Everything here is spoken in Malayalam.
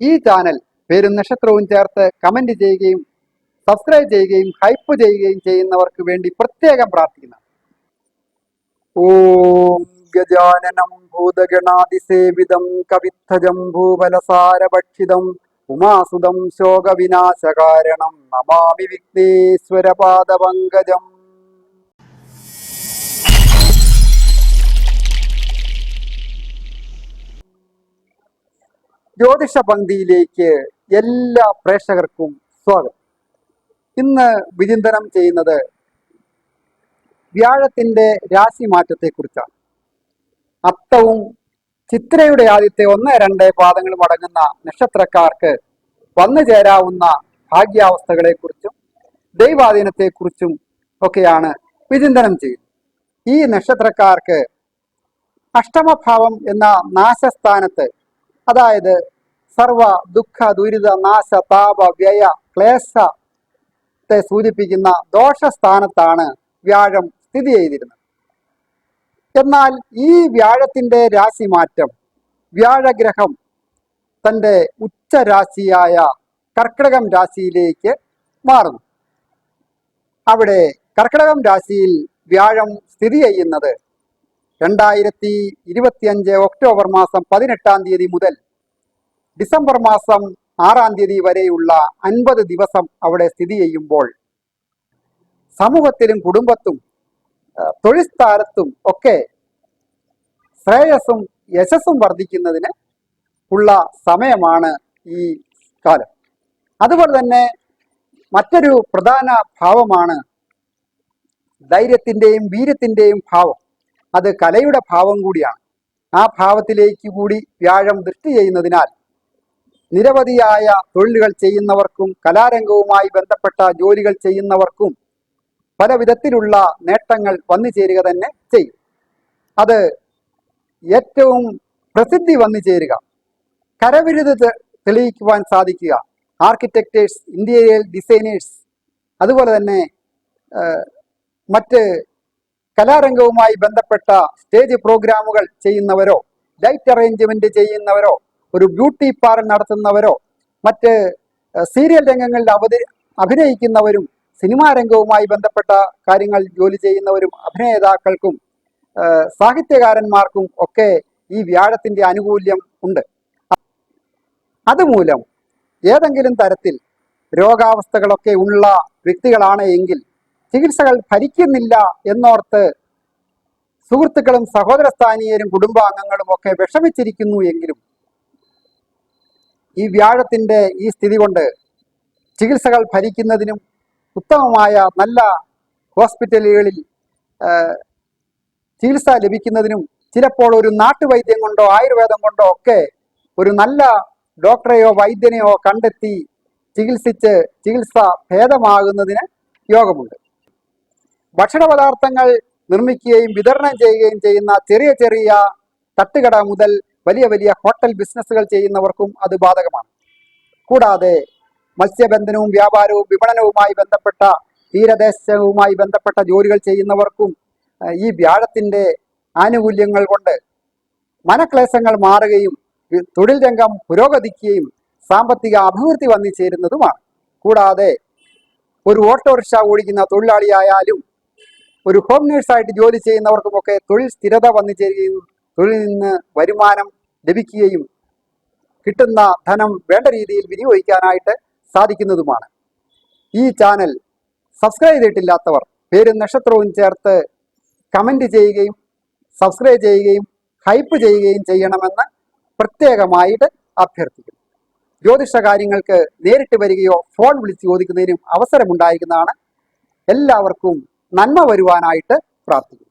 ഈ ചാനൽ പേരും നക്ഷത്രവും ചേർത്ത് കമന്റ് ചെയ്യുകയും സബ്സ്ക്രൈബ് ചെയ്യുകയും ഹൈപ്പ് ചെയ്യുകയും ചെയ്യുന്നവർക്ക് വേണ്ടി പ്രത്യേകം പ്രാർത്ഥിക്കുന്നു. ഓം ഗജാനനം ഭൂതഗണാതിസേവിതം കവിത്തജം ഭൂബലസാരഭക്ഷിതം ഉമാസുതം ശോകവിനാശകാരണം നമാമി വിഘ്നേശ്വരപാദപങ്കജം. ജ്യോതിഷ പങ്ക്തിയിലേക്ക് എല്ലാ പ്രേക്ഷകർക്കും സ്വാഗതം. ഇന്ന് വിചിന്തനം ചെയ്യുന്നത് വ്യാഴത്തിന്റെ രാശി മാറ്റത്തെ കുറിച്ചാണ് അത്തവും ചിത്രയുടെ ആദ്യത്തെ ഒന്ന് രണ്ട് പാദങ്ങളും അടങ്ങുന്ന നക്ഷത്രക്കാർക്ക് വന്നു ചേരാവുന്ന ഭാഗ്യാവസ്ഥകളെക്കുറിച്ചും ദൈവാധീനത്തെക്കുറിച്ചും ഒക്കെയാണ് വിചിന്തനം ചെയ്യുന്നത്. ഈ നക്ഷത്രക്കാർക്ക് അഷ്ടമഭാവം എന്ന നാശസ്ഥാനത്ത് അതായത് സർവ ദുഃഖ ദുരിത നാശ താപ വ്യയ ക്ലേശത്തെ സൂചിപ്പിക്കുന്ന ദോഷസ്ഥാനത്താണ് വ്യാഴം സ്ഥിതി ചെയ്തിരുന്നത്. എന്നാൽ ഈ വ്യാഴത്തിന്റെ രാശി മാറ്റം വ്യാഴഗ്രഹം തന്റെ ഉച്ചരാശിയായ കർക്കിടകം രാശിയിലേക്ക് മാറുന്നു. അവിടെ കർക്കിടകം രാശിയിൽ വ്യാഴം സ്ഥിതി ചെയ്യുന്നത് രണ്ടായിരത്തി ഇരുപത്തിയഞ്ച് ഒക്ടോബർ മാസം പതിനെട്ടാം തീയതി മുതൽ ഡിസംബർ മാസം ആറാം തീയതി വരെയുള്ള അൻപത് ദിവസം അവിടെ സ്ഥിതി ചെയ്യുമ്പോൾ സമൂഹത്തിലും കുടുംബത്തും തൊഴിൽ സ്ഥാനത്തും ഒക്കെ ശ്രേയസ്സും യശസ്സും വർദ്ധിക്കുന്നതിന് ഉള്ള സമയമാണ് ഈ കാലം. അതുപോലെ തന്നെ മറ്റൊരു പ്രധാന ഭാവമാണ് ധൈര്യത്തിന്റെയും വീര്യത്തിന്റെയും ഭാവം. അത് കലയുടെ ഭാവം കൂടിയാണ്. ആ ഭാവത്തിലേക്ക് കൂടി വ്യാഴം ദൃഷ്ടി ചെയ്യുന്നതിനാൽ നിരവധിയായ തൊഴിലുകൾ ചെയ്യുന്നവർക്കും കലാരംഗവുമായി ബന്ധപ്പെട്ട ജോലികൾ ചെയ്യുന്നവർക്കും പല വിധത്തിലുള്ള നേട്ടങ്ങൾ വന്നു ചേരുക തന്നെ ചെയ്യും. അത് ഏറ്റവും പ്രസിദ്ധി വന്നു ചേരുക. കരവിരുത് തെളിയിക്കുവാൻ സാധിക്കുക. ആർക്കിടെക്റ്റേഴ്സ് ഇന്റീരിയൽ ഡിസൈനേഴ്സ് അതുപോലെ തന്നെ മറ്റ് കലാരംഗവുമായി ബന്ധപ്പെട്ട സ്റ്റേജ് പ്രോഗ്രാമുകൾ ചെയ്യുന്നവരോ ലൈറ്റ് അറേഞ്ച്മെന്റ് ചെയ്യുന്നവരോ ഒരു ബ്യൂട്ടി പാർലർ നടത്തുന്നവരോ മറ്റ് സീരിയൽ രംഗങ്ങളിൽ അവതരി അഭിനയിക്കുന്നവരും സിനിമാ രംഗവുമായി ബന്ധപ്പെട്ട കാര്യങ്ങൾ ജോലി ചെയ്യുന്നവരും അഭിനേതാക്കൾക്കും സാഹിത്യകാരന്മാർക്കും ഒക്കെ ഈ വ്യാഴത്തിന്റെ ആനുകൂല്യം ഉണ്ട്. അതുമൂലം ഏതെങ്കിലും തരത്തിൽ രോഗാവസ്ഥകളൊക്കെ ഉള്ള വ്യക്തികളാണ് എങ്കിൽ ചികിത്സകൾ ഭരിക്കുന്നില്ല എന്നോർത്ത് സുഹൃത്തുക്കളും സഹോദരസ്ഥാനീയരും കുടുംബാംഗങ്ങളും ഒക്കെ വിഷമിച്ചിരിക്കുന്നു എങ്കിലും ഈ വ്യാഴത്തിന്റെ ഈ സ്ഥിതി കൊണ്ട് ചികിത്സകൾ ഭരിക്കുന്നതിനും ഉത്തമമായ നല്ല ഹോസ്പിറ്റലുകളിൽ ചികിത്സ ലഭിക്കുന്നതിനും ചിലപ്പോൾ ഒരു നാട്ടുവൈദ്യം കൊണ്ടോ ആയുർവേദം കൊണ്ടോ ഒക്കെ ഒരു നല്ല ഡോക്ടറെയോ വൈദ്യനെയോ കണ്ടെത്തി ചികിത്സിച്ച് ചികിത്സ ഭേദമാകുന്നതിന് യോഗമുണ്ട്. ഭക്ഷണ പദാർത്ഥങ്ങൾ നിർമ്മിക്കുകയും വിതരണം ചെയ്യുകയും ചെയ്യുന്ന ചെറിയ ചെറിയ തട്ടുകട മുതൽ വലിയ വലിയ ഹോട്ടൽ ബിസിനസ്സുകൾ ചെയ്യുന്നവർക്കും അത് ബാധകമാണ്. കൂടാതെ മത്സ്യബന്ധനവും വ്യാപാരവും വിപണനവുമായി ബന്ധപ്പെട്ട തീരദേശവുമായി ബന്ധപ്പെട്ട ജോലികൾ ചെയ്യുന്നവർക്കും ഈ വ്യാഴത്തിന്റെ ആനുകൂല്യങ്ങൾ കൊണ്ട് മനക്ലേശങ്ങൾ മാറുകയും തൊഴിൽ രംഗം പുരോഗതിക്കുകയും സാമ്പത്തിക അഭിവൃദ്ധി വന്നു ചേരുന്നതുമാണ്. കൂടാതെ ഒരു ഓട്ടോറിക്ഷ ഓടിക്കുന്ന തൊഴിലാളിയായാലും ഒരു ഹോം നേഴ്സായിട്ട് ജോലി ചെയ്യുന്നവർക്കുമൊക്കെ തൊഴിൽ സ്ഥിരത വന്നു ചേരുകയും തൊഴിലിൽ നിന്ന് വരുമാനം ലഭിക്കുകയും കിട്ടുന്ന ധനം വേണ്ട രീതിയിൽ വിനിയോഗിക്കാനായിട്ട് സാധിക്കുന്നതുമാണ്. ഈ ചാനൽ സബ്സ്ക്രൈബ് ചെയ്തിട്ടില്ലാത്തവർ പേരും നക്ഷത്രവും ചേർത്ത് കമന്റ് ചെയ്യുകയും സബ്സ്ക്രൈബ് ചെയ്യുകയും ഹൈപ്പ് ചെയ്യുകയും ചെയ്യണമെന്ന് പ്രത്യേകമായിട്ട് അഭ്യർത്ഥിക്കുന്നു. ജ്യോതിഷ കാര്യങ്ങൾക്ക് നേരിട്ട് വരികയോ ഫോൺ വിളിച്ച് ചോദിക്കുന്നതിനും അവസരമുണ്ടായിരിക്കുന്നതാണ്. എല്ലാവർക്കും നന്മ വരുവാനായിട്ട് പ്രാർത്ഥിക്കുന്നു.